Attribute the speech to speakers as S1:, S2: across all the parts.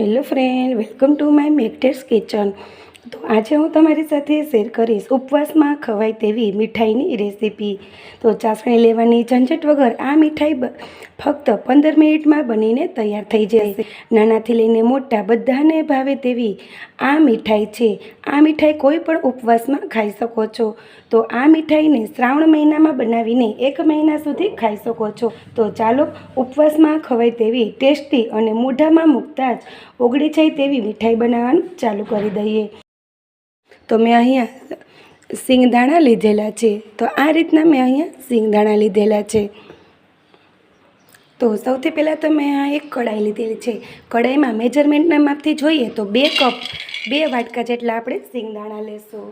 S1: Hello friend, welcome to my મેકટેસ kitchen. તો આજે હું તમારી સાથે શેર કરીશ ઉપવાસમાં ખવાય તેવી મીઠાઈની રેસીપી. તો ચાસણી લેવાની ઝંઝટ વગર આ મીઠાઈ ફક્ત પંદર મિનિટમાં બનીને તૈયાર થઈ જશે. નાનાથી લઈને મોટા બધાને ભાવે તેવી આ મીઠાઈ છે. આ મીઠાઈ કોઈ પણ ઉપવાસમાં ખાઈ શકો છો. તો આ મીઠાઈને શ્રાવણ મહિનામાં બનાવીને એક મહિના સુધી ખાઈ શકો છો. તો ચાલો ઉપવાસમાં ખવાય તેવી ટેસ્ટી અને મોઢામાં મૂકતા જ ઓગળી જાય તેવી મીઠાઈ બનાવવાનું ચાલુ કરી દઈએ. તો મેં અહીંયા સિંગદાણા લીધેલા છે. તો આ રીતના મેં અહીંયા સિંગદાણા લીધેલા છે. તો સૌથી પહેલાં તો મેં આ એક કઢાઈ લીધેલી છે. કઢાઈમાં મેજરમેન્ટના માપથી જોઈએ તો બે કપ, બે વાટકા જેટલા આપણે સિંગદાણા લેશું.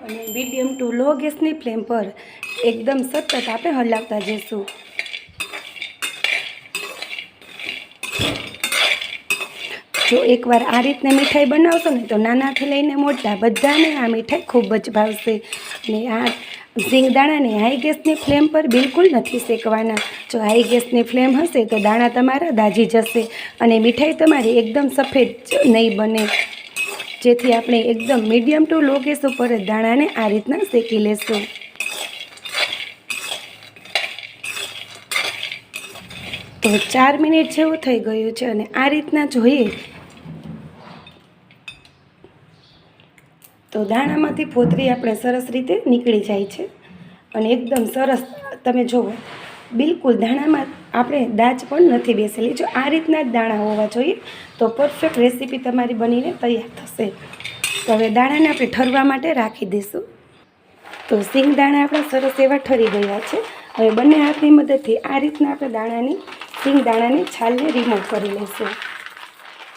S1: અને મીડિયમ ટુ લો ગેસની ફ્લેમ પર એકદમ સતત આપણે હલાવતા જઈશું. જો એકવાર આ રીતના મીઠાઈ બનાવશો ને તો નાનાથી લઈને મોટા બધાને આ મીઠાઈ ખૂબ જ ભાવશે. અને આ સિંગદાણાને હાઈ ગેસની ફ્લેમ પર બિલકુલ નથી શેકવાના. જો હાઈ ગેસની ફ્લેમ હશે તો દાણા તમારા દાજી જશે અને મીઠાઈ તમારી એકદમ સફેદ નહીં બને. જેથી આપણે એકદમ મીડિયમ ટુ લો ગેસ ઉપર જ દાણાને આ રીતના શેકી લેશું. તો ચાર મિનિટ જેવું થઈ ગયું છે અને આ રીતના જોઈએ તો દાણામાંથી ફોતરી આપણે સરસ રીતે નીકળી જાય છે અને એકદમ સરસ તમે જુઓ, બિલકુલ દાણામાં આપણે દાજ પણ નથી બેસેલી. જો આ રીતના જ દાણા હોવા જોઈએ, તો પરફેક્ટ રેસીપી તમારી બનીને તૈયાર થશે. તો હવે દાણાને આપણે ઠરવા માટે રાખી દઈશું. તો સિંગ દાણા આપણા સરસ એવા ઠરી ગયા છે. હવે બંને હાથની મદદથી આ રીતના આપણે દાણાની, સિંગ દાણાની છાલને રિમૂવ કરી લઈશું.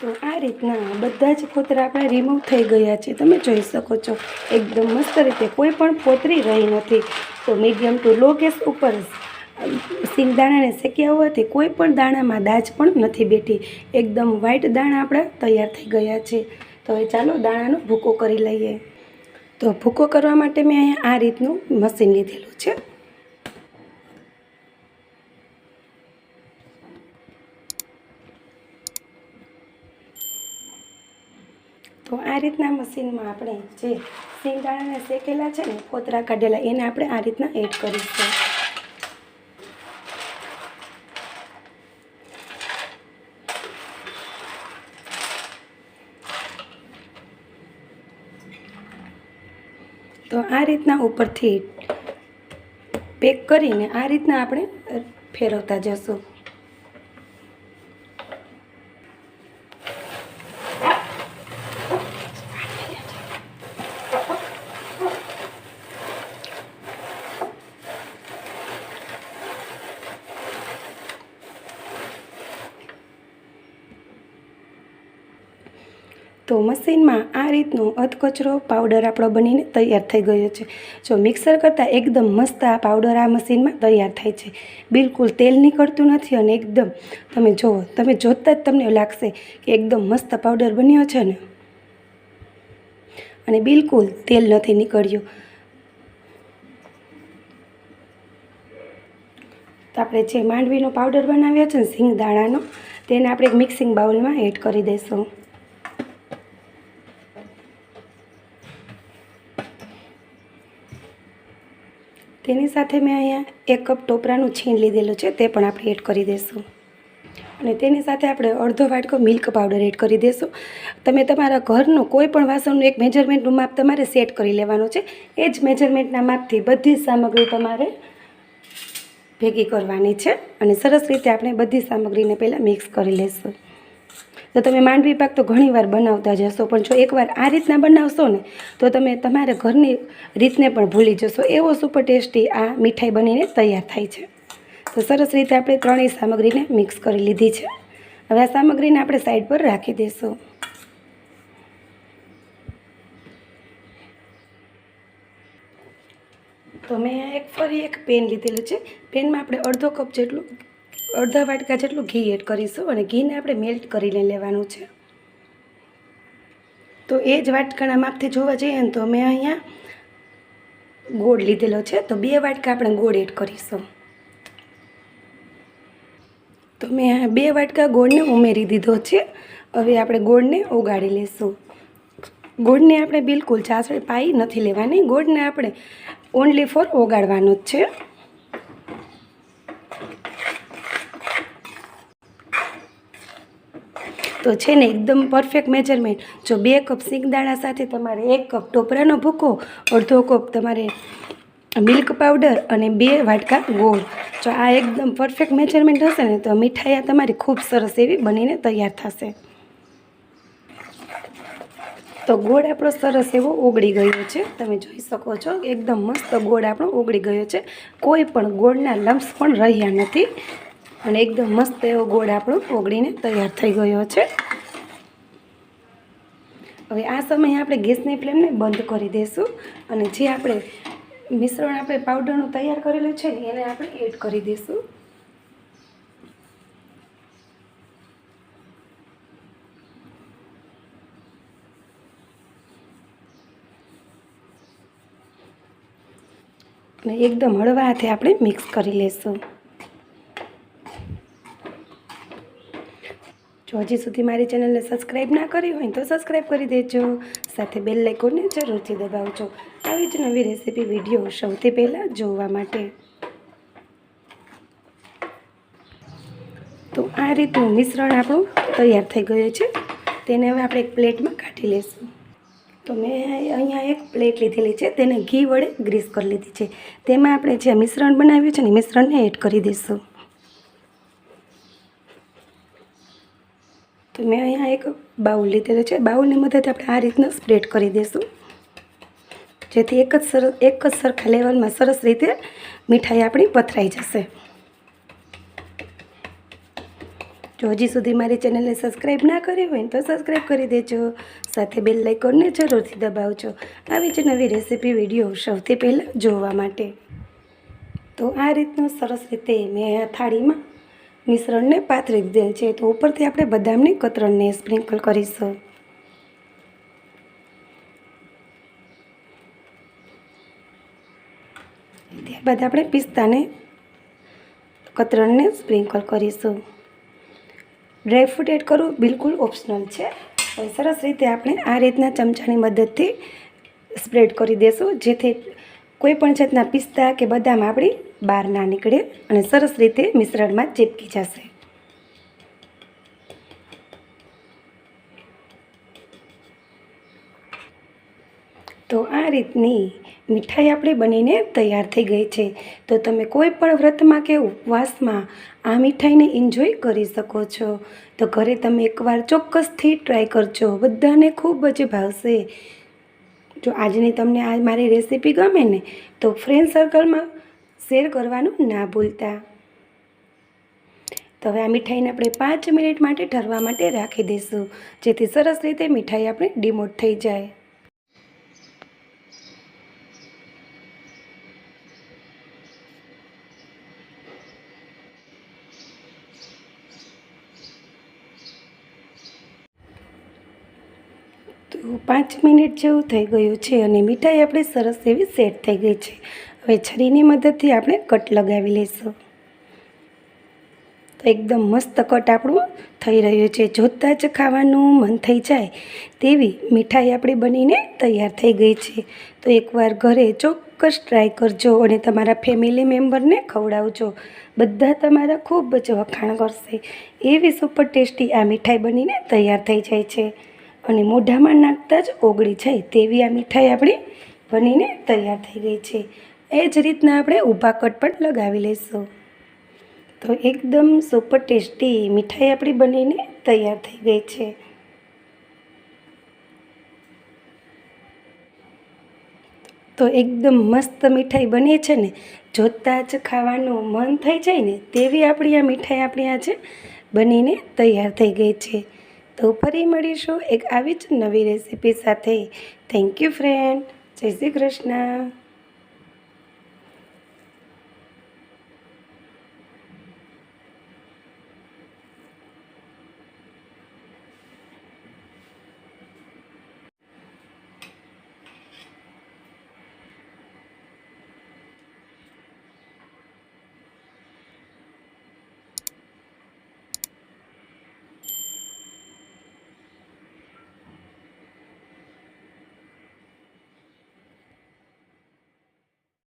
S1: તો આ રીતના બધા જ ફોતરા આપણા રિમૂવ થઈ ગયા છે. તમે જોઈ શકો છો, એકદમ મસ્ત રીતે કોઈ પણ ફોતરી રહી નથી. તો મીડિયમ ટુ લો ગેસ ઉપર સિંગદાણાને શેક્યા હોવાથી કોઈ પણ દાણામાં દાજ પણ નથી બેઠી. એકદમ વ્હાઇટ દાણા આપણા તૈયાર થઈ ગયા છે. તો હવે ચાલો દાણાનો ભૂકો કરી લઈએ. તો ભૂકો કરવા માટે મેં અહીંયા આ રીતનું મશીન લીધેલું છે. તો આ રીતના મશીનમાં આપણે જે સિંગદાણાને શેકેલા છે ને ફોતરા કાઢેલા, એને આપણે આ રીતના એડ કરીશું. તો આ રીતના ઉપરથી પેક કરીને આ રીતના આપણે ફેરવતા જશું. તો મશીનમાં આ રીતનો અધકચરો પાવડર આપણો બનીને તૈયાર થઈ ગયો છે. જો મિક્સર કરતાં એકદમ મસ્ત આ પાવડર આ મશીનમાં તૈયાર થાય છે. બિલકુલ તેલ નીકળતું નથી અને એકદમ તમે જુઓ, તમે જોતાં જ તમને લાગશે કે એકદમ મસ્ત પાવડર બન્યો છે ને. અને બિલકુલ તેલ નથી નીકળ્યું. તો આપણે જે માંડવીનો પાવડર બનાવ્યો છે ને સિંગ દાણાનો તેને આપણે એક મિક્સિંગ બાઉલમાં એડ કરી દઈશું. તેની સાથે મેં અહીંયા એક કપ ટોપરાનું છીણ લીધેલું છે, તે પણ આપણે એડ કરી દઈશું અને તેની સાથે આપણે અડધો વાટકો મિલ્ક પાવડર એડ કરી દઈશું તમે તમારા ઘરનું કોઈ પણ વાસણનું એક મેજરમેન્ટનું માપ તમારે સેટ કરી લેવાનું છે. એ જ મેજરમેન્ટના માપથી બધી જ સામગ્રી તમારે ભેગી કરવાની છે. અને સરસ રીતે આપણે બધી સામગ્રીને પહેલાં મિક્સ કરી લઈશું તો તમે માંડવી પાક તો ઘણીવાર બનાવતા જ હશો, પણ જો એકવાર આ રીતના બનાવશો ને, તો તમે તમારા ઘરની રીતને પણ ભૂલી જશો. એવો સુપર ટેસ્ટી આ મીઠાઈ બનીને તૈયાર થાય છે. તો સરસ રીતે આપણે ત્રણેય સામગ્રીને મિક્સ કરી લીધી છે. હવે આ સામગ્રીને આપણે સાઈડ પર રાખી દઈશું. તો મેં એક ફરી એક પેન લીધેલું છે. પેનમાં આપણે અડધો કપ જેટલું અડધા વાટકા જેટલું ઘી એડ કરીશું અને ઘીને આપણે મેલ્ટ કરીને લેવાનું છે. તો એ જ વાટકાના માપથી જોવા જઈએ ને તો મેં અહીંયા ગોળ લીધેલો છે. તો બે વાટકા આપણે ગોળ એડ કરીશું. તો મેં બે વાટકા ગોળને ઉમેરી દીધો છે. હવે આપણે ગોળને ઓગાળી લઈશું ગોળને આપણે બિલકુલ ચાસણી પાઈ નથી લેવાની. ગોળને આપણે ઓનલી ફોર ઓગાળવાનો જ છે. તો છે ને એકદમ પરફેક્ટ મેજરમેન્ટ જો બે કપ સિંગદાણા સાથે તમારે એક કપ ટોપરાનો ભૂકો, અડધો કપ તમારે મિલ્ક પાવડર અને બે વાટકા ગોળ. જો આ એકદમ પરફેક્ટ મેજરમેન્ટ હશે ને, તો મીઠાઈ આ તમારી ખૂબ સરસ એવી બનીને તૈયાર થશે. તો ગોળ આપણો સરસ એવો ઓગળી ગયો છે. તમે જોઈ શકો છો, એકદમ મસ્ત ગોળ આપણો ઓગળી ગયો છે. કોઈ પણ ગોળના લમ્સ પણ રહ્યા નથી. અને એકદમ મસ્ત એવો ગોળ આપણો ઓગળીને તૈયાર થઈ ગયો છે. હવે આ સમયે આપણે ગેસની ફ્લેમને બંધ કરી દઈશું અને જે આપણે મિશ્રણ આપણે પાવડરનું તૈયાર કરેલું છે એને આપણે એડ કરી દઈશું અને એકદમ હળવા હાથે આપણે મિક્સ કરી લઈશું હજી સુધી મારી ચેનલને સબસ્ક્રાઈબ ના કરી હોય તો સબસ્ક્રાઈબ કરી દેજો. સાથે બેલ આઇકોનને જરૂરથી દબાવજો. આવી જ નવી રેસીપી વીડિયો સૌથી પહેલાં જોવા માટે. તો આ રીતનું મિશ્રણ આપણું તૈયાર થઈ ગયું છે. તેને હવે આપણે એક પ્લેટમાં કાઢી લઈશું તો મેં અહીંયા એક પ્લેટ લીધેલી છે. તેને ઘી વડે ગ્રીસ કરી લીધી છે. તેમાં આપણે જે મિશ્રણ બનાવ્યું છે ને મિશ્રણને એડ કરી દઈશું. તો મેં અહીંયા એક બાઉલ લીધેલો છે. બાઉલની મદદથી આપણે આ રીતના સ્પ્રેડ કરી દઈશું. જેથી એક જ સરસ એક જ સરખા લેવલમાં સરસ રીતે મીઠાઈ આપણી પથરાઈ જશે. જો હજી સુધી મારી ચેનલને સબસ્ક્રાઈબ ના કરી હોય તો સબસ્ક્રાઈબ કરી દેજો. સાથે બેલ લાઇકોનને જરૂરથી દબાવજો. આવી જ નવી રેસીપી વીડિયો સૌથી પહેલાં જોવા માટે. તો આ રીતનું સરસ રીતે મેં થાળીમાં મિશ્રણને પાથરી દીધેલ છે. તો ઉપરથી આપણે બદામની કતરણને સ્પ્રિંકલ કરીશું. ત્યારબાદ આપણે પિસ્તાને કતરણને સ્પ્રિંકલ કરીશું. ડ્રાયફ્રૂટ એડ કરવું બિલકુલ ઓપ્શનલ છે. સરસ રીતે આપણે આ રીતના ચમચાની મદદથી સ્પ્રેડ કરી દેશું. જેથી કોઈ પણ જાતના પિસ્તા કે બદામ આપણી બહાર ના નીકળે અને સરસ રીતે મિશ્રણમાં ચીપકી જશે. તો આ રીતની મીઠાઈ આપણી બનીને તૈયાર થઈ ગઈ છે. તો તમે કોઈ પણ વ્રતમાં કે ઉપવાસમાં આ મીઠાઈને એન્જોય કરી શકો છો. તો ઘરે તમે એકવાર ચોક્કસથી ટ્રાય કરજો. બધાને ખૂબ જ ભાવશે. જો આજની તમને આ મારી રેસીપી ગમે ને, તો ફ્રેન્ડ સર્કલમાં શેર કરવાનું ના ભૂલતા. તો હવે આ મીઠાઈને આપણે પાંચ મિનિટ માટે ઠરવા માટે રાખી દઈશું, જેથી સરસ રીતે મીઠાઈ આપણે ડિમોટ થઈ જાય તો પાંચ મિનિટ જેવું થઈ ગયું છે અને મીઠાઈ આપણી સરસ એવી સેટ થઈ ગઈ છે. હવે છરીની મદદથી આપણે કટ લગાવી લઈશું. તો એકદમ મસ્ત કટ આપણું થઈ રહ્યું છે. જોતાં જ ખાવાનું મન થઈ જાય તેવી મીઠાઈ આપણી બનીને તૈયાર થઈ ગઈ છે. તો એકવાર ઘરે ચોક્કસ ટ્રાય કરજો અને તમારા ફેમિલી મેમ્બરને ખવડાવજો. બધા તમારા ખૂબ જ વખાણ કરશે. એવી સુપર ટેસ્ટી આ મીઠાઈ બનીને તૈયાર થઈ જાય છે. અને મોઢામાં નાખતા જ ઓગળી જાય તેવી આ મીઠાઈ આપણી બનીને તૈયાર થઈ ગઈ છે. એ જ રીતના આપણે ઊભા કટ પણ લગાવી લઈશું. તો એકદમ સુપર ટેસ્ટી મીઠાઈ આપણી બનીને તૈયાર થઈ ગઈ છે. તો એકદમ મસ્ત મીઠાઈ બની છે ને, જોતાં જ ખાવાનું મન થઈ જાય ને, તેવી આપણી આ મીઠાઈ આપણી આજે બનીને તૈયાર થઈ ગઈ છે. તો ફરી મળીશું એક આવી જ નવી રેસીપી સાથે. થેન્ક યુ ફ્રેન્ડ જય શ્રી કૃષ્ણ.